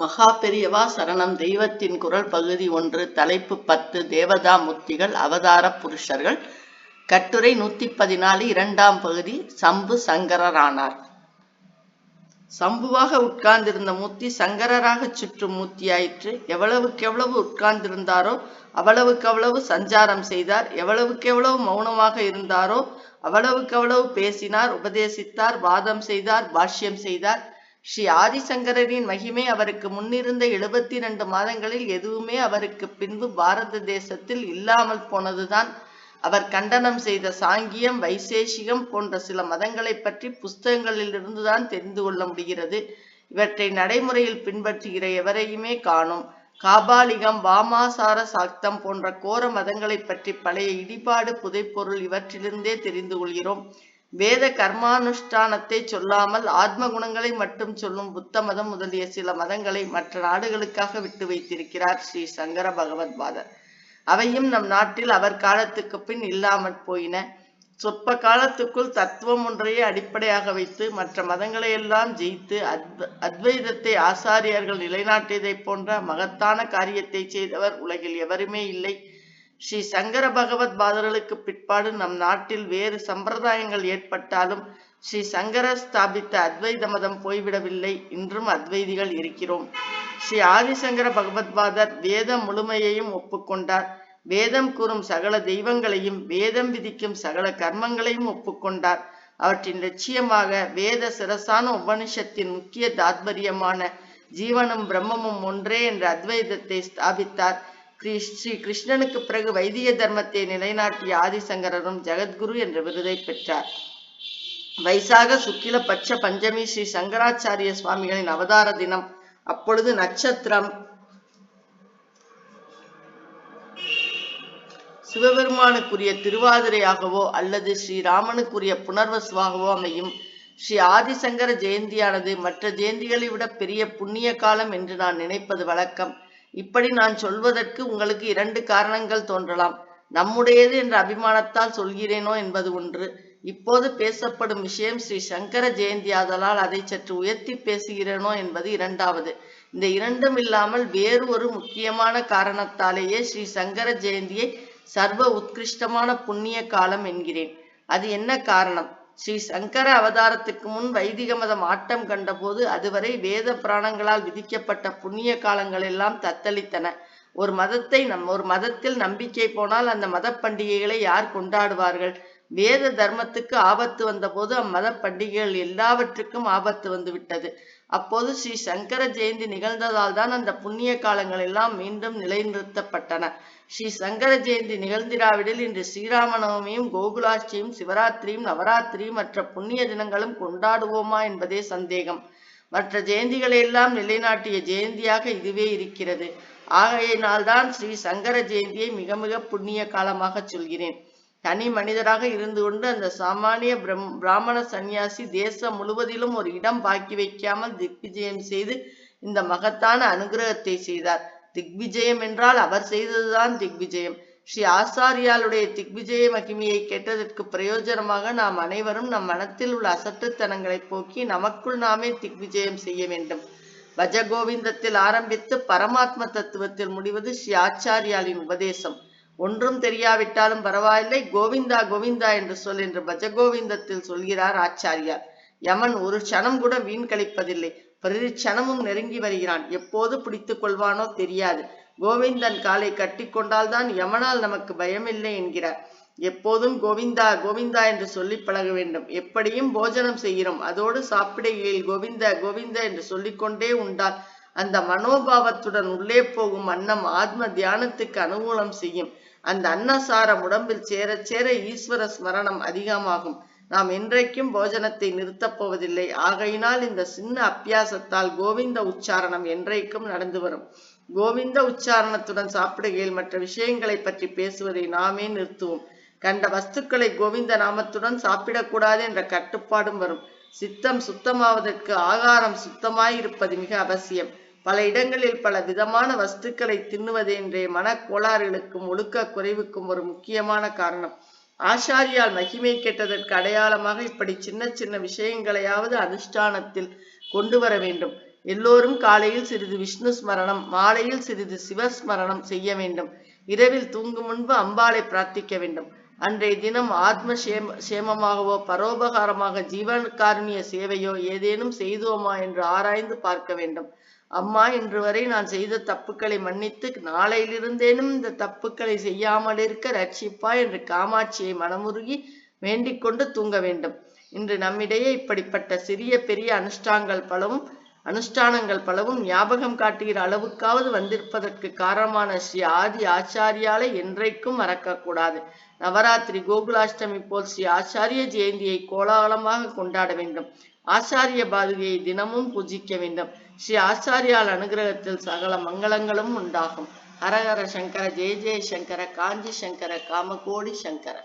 மகா பெரியவா சரணம். தெய்வத்தின் குரல் பகுதி ஒன்று. தலைப்பு பத்து. தேவதா முத்திகள் அவதார புருஷர்கள். கட்டுரை நூத்தி பதினாலு இரண்டாம் பகுதி. சம்பு சங்கரரானார். சம்புவாக உட்கார்ந்திருந்த மூர்த்தி சங்கரராக சுற்றும் மூர்த்தியாயிற்று. எவ்வளவுக்கு எவ்வளவு உட்கார்ந்திருந்தாரோ அவ்வளவுக்கு அவ்வளவு சஞ்சாரம் செய்தார். எவ்வளவுக்கு எவ்வளவு மௌனமாக இருந்தாரோ அவ்வளவுக்கு அவ்வளவு பேசினார் உபதேசித்தார் வாதம் செய்தார் பாஷ்யம் செய்தார். ஸ்ரீ ஆதிசங்கரின் மகிமை அவருக்கு முன்னிருந்த எழுபத்தி இரண்டு மாதங்களில் எதுவுமே அவருக்கு பின்பு பாரத தேசத்தில் இல்லாமல் போனதுதான். அவர் கண்டனம் செய்த சாங்கியம் வைசேஷிகம் போன்ற சில மதங்களை பற்றி புஸ்தகங்களிலிருந்துதான் தெரிந்து கொள்ள முடிகிறது. இவற்றை நடைமுறையில் பின்பற்றுகிற எவரையுமே காணும். காபாலிகம் வாமாசார சாக்தம் போன்ற கோர மதங்களை பற்றி பழைய இடிபாடு புதைப்பொருள் இவற்றிலிருந்தே தெரிந்து கொள்கிறோம். வேத கர்மானுஷ்டானத்தை சொல்லாமல் ஆத்ம குணங்களை மட்டும் சொல்லும் புத்த மதம் முதலிய சில மதங்களை மற்ற நாடுகளுக்காக விட்டு வைத்திருக்கிறார் ஸ்ரீ சங்கர பகவத்பாதர். அவையும் நம் நாட்டில் அவர் காலத்துக்கு பின் இல்லாமற் போயின. சொற்ப காலத்துக்குள் தத்துவம் ஒன்றையே அடிப்படையாக வைத்து மற்ற மதங்களை எல்லாம் ஜெயித்து அத்வ அத்வைதத்தை ஆசாரியர்கள் நிலைநாட்டியதைப் போன்ற மகத்தான காரியத்தை செய்தவர் உலகில் எவருமே இல்லை. ஸ்ரீ சங்கர பகவத் பாதர்களுக்கு பிற்பாடு நம் நாட்டில் வேறு சம்பிரதாயங்கள் ஏற்பட்டாலும் ஸ்ரீ சங்கர ஸ்தாபித்த அத்வைத மதம் போய்விடவில்லை. இன்றும் அத்வைதிகள் இருக்கிறோம். ஸ்ரீ ஆதிசங்கர பகவத்பாதர் வேதம் முழுமையையும் ஒப்புக்கொண்டார். வேதம் கூறும் சகல தெய்வங்களையும் வேதம் விதிக்கும் சகல கர்மங்களையும் ஒப்புக்கொண்டார். அவற்றின் லட்சியமாக வேத சிரசான உபனிஷத்தின் முக்கிய தாத்பரியமான ஜீவனும் பிரம்மமும் ஒன்றே என்ற அத்வைதத்தை ஸ்தாபித்தார். ஸ்ரீ கிருஷ்ணனுக்கு பிறகு வைதிக தர்மத்தை நிலைநாட்டிய ஆதிசங்கரரும் ஜெகத்குரு என்ற விருதை பெற்றார். வைசாக சுக்கில பட்ச பஞ்சமி ஸ்ரீ சங்கராச்சாரிய சுவாமிகளின் அவதார தினம். அப்பொழுது நட்சத்திரம் சிவபெருமானுக்குரிய திருவாதிரையாகவோ அல்லது ஸ்ரீராமனுக்குரிய புனர்வசுவாகவோ அமையும். ஸ்ரீ ஆதிசங்கர ஜெயந்தியானது மற்ற ஜெயந்திகளை விட பெரிய புண்ணிய காலம் என்று நான் நினைப்பது வழக்கம். இப்படி நான் சொல்வதற்கு உங்களுக்கு இரண்டு காரணங்கள் தோன்றலாம். நம்முடையது என்ற அபிமானத்தால் சொல்கிறேனோ என்பது ஒன்று. இப்போது பேசப்படும் விஷயம் ஸ்ரீ சங்கர ஜெயந்தி ஆதலால் அதை சற்று உயர்த்தி பேசுகிறேனோ என்பது இரண்டாவது. இந்த இரண்டும் இல்லாமல் வேறு ஒரு முக்கியமான காரணத்தாலேயே ஸ்ரீ சங்கர ஜெயந்தியை சர்வ உத்கிருஷ்டமான புண்ணிய காலம் என்கிறேன். அது என்ன காரணம்? ஸ்ரீ சங்கர அவதாரத்துக்கு முன் வைதிக மதம் ஆட்டம் கண்டபோது அதுவரை வேத புராணங்களால் விதிக்கப்பட்ட புண்ணிய காலங்கள் எல்லாம் தத்தளித்தன. ஒரு மதத்தை நம் ஒரு மதத்தில் நம்பிக்கை போனால் அந்த மத பண்டிகைகளை யார் கொண்டாடுவார்கள்? வேத தர்மத்துக்கு ஆபத்து வந்தபோது அம்மத பண்டிகைகள் எல்லாவற்றுக்கும் ஆபத்து வந்து விட்டது. அப்போது ஸ்ரீ சங்கர ஜெயந்தி நிகழ்ந்ததால் தான் அந்த புண்ணிய காலங்கள் எல்லாம் மீண்டும் நிலைநிறுத்தப்பட்டன. ஸ்ரீ சங்கர ஜெயந்தி நிகழ்ந்திராவிடில் இன்று ஸ்ரீராமநவமியும் கோகுலாட்சியும் சிவராத்திரியும் நவராத்திரியும் மற்ற புண்ணிய தினங்களும் கொண்டாடுவோமா என்பதே சந்தேகம். மற்ற ஜெயந்திகளை எல்லாம் நிலைநாட்டிய ஜெயந்தியாக இதுவே இருக்கிறது. ஆகையினால்தான் ஸ்ரீ சங்கர ஜெயந்தியை மிக மிக புண்ணிய காலமாக சொல்கிறேன். தனி மனிதராக இருந்து கொண்டு அந்த சாமானிய பிரம் பிராமண சந்நியாசி தேசம் முழுவதிலும் ஒரு இடம் பாக்கி வைக்காமல் திக்விஜயம் செய்து இந்த மகத்தான அனுகிரகத்தை செய்தார். திக்விஜயம் என்றால் அவர் செய்ததுதான் திக்விஜயம். ஸ்ரீ ஆசாரியாளுடைய திக்விஜய மகிமையை கேட்டதற்கு பிரயோஜனமாக நாம் அனைவரும் நம் மனத்தில் உள்ள அசட்டுத்தனங்களை போக்கி நமக்குள் நாமே திக்விஜயம் செய்ய வேண்டும். பஜகோவிந்தத்தில் ஆரம்பித்து பரமாத்ம தத்துவத்தில் முடிவது ஸ்ரீ ஆச்சாரியாலின் உபதேசம். ஒன்றும் தெரியாவிட்டாலும் பரவாயில்லை. கோவிந்தா கோவிந்தா என்று சொல் என்று பஜகோவிந்தத்தில் சொல்கிறார் ஆச்சாரியார். யமன் ஒரு க்ஷணம் கூட வீண் கழிப்பதில்லை. பிரதி க்ஷணமும் நெருங்கி வருகிறான். எப்போது பிடித்துக் கொள்வானோ தெரியாது. கோவிந்தன் காலை கட்டி கொண்டால்தான் யமனால் நமக்கு பயமில்லை என்கிறார். எப்போதும் கோவிந்தா கோவிந்தா என்று சொல்லி பழக வேண்டும். எப்படியும் போஜனம் செய்கிறோம். அதோடு சாப்பிடுகையில் கோவிந்த கோவிந்த என்று சொல்லிக்கொண்டே உண்டால் அந்த மனோபாவத்துடன் உள்ளே போகும் அன்னம் ஆத்ம தியானத்துக்கு அனுகூலம் செய்யும். அந்த அன்னசாரம் உடம்பில் சேர சேர ஈஸ்வர ஸ்மரணம் அதிகமாகும். நாம் என்றைக்கும் போஜனத்தை நிறுத்தப் போவதில்லை. ஆகையினால் இந்த சின்ன அப்பியாசத்தால் கோவிந்த உச்சாரணம் என்றைக்கும் நடந்து வரும். கோவிந்த உச்சாரணத்துடன் சாப்பிடுகையில் மற்ற விஷயங்களை பற்றி பேசுவதை நாமே நிறுத்துவோம். கண்ட வஸ்துக்களை கோவிந்த நாமத்துடன் சாப்பிடக்கூடாது என்ற கட்டுப்பாடும் வரும். சித்தம் சுத்தமாவதற்கு ஆகாரம் சுத்தமாயிருப்பது மிக அவசியம். பல இடங்களில் பல விதமான வஸ்துக்களை தின்னுவது இன்றைய மனக்கோளாறுகளுக்கும் ஒழுக்க குறைவுக்கும் ஒரு முக்கியமான காரணம். ஆச்சாரியால் மகிமை கேட்டதற்கு அடையாளமாக இப்படி சின்ன சின்ன விஷயங்களையாவது அனுஷ்டானத்தில் கொண்டு வர வேண்டும். எல்லோரும் காலையில் சிறிது விஷ்ணு ஸ்மரணம் மாலையில் சிறிது சிவஸ்மரணம் செய்ய வேண்டும். இரவில் தூங்கும் முன்பு அம்பாளை பிரார்த்திக்க வேண்டும். அன்றைய தினம் ஆத்ம சேம சேமமாகவோ பரோபகாரமாக ஜீவகாருண்ய சேவையோ ஏதேனும் செய்தோமா என்று ஆராய்ந்து பார்க்க வேண்டும். அம்மா இன்று வரை நான் செய்த தப்புக்களை மன்னித்து நாளையிலிருந்தேனும் இந்த தப்புக்களை செய்யாமல் இருக்க ரட்சிப்பா என்று காமாட்சியை மனமுருகி வேண்டிக் கொண்டு தூங்க வேண்டும். இன்று நம்மிடையே இப்படிப்பட்ட சிறிய பெரிய அனுஷ்டாங்கள் பலவும் அனுஷ்டானங்கள் பலவும் ஞாபகம் காட்டுகிற அளவுக்காவது வந்திருப்பதற்கு காரணமான ஸ்ரீ ஆதி ஆச்சாரியாலை என்றைக்கும் மறக்கக்கூடாது நவராத்திரி கோகுலாஷ்டமி போல் ஸ்ரீ ஆச்சாரிய ஜெயந்தியை கோலாகலமாக கொண்டாட வேண்டும். ஆச்சாரிய பாதுகையை தினமும் பூஜிக்க வேண்டும். ஸ்ரீ ஆச்சாரியால் அனுகிரகத்தில் சகல மங்களங்களும் உண்டாகும். ஹரஹர சங்கர ஜெய ஜெய சங்கர காஞ்சி சங்கர காமகோடி சங்கர.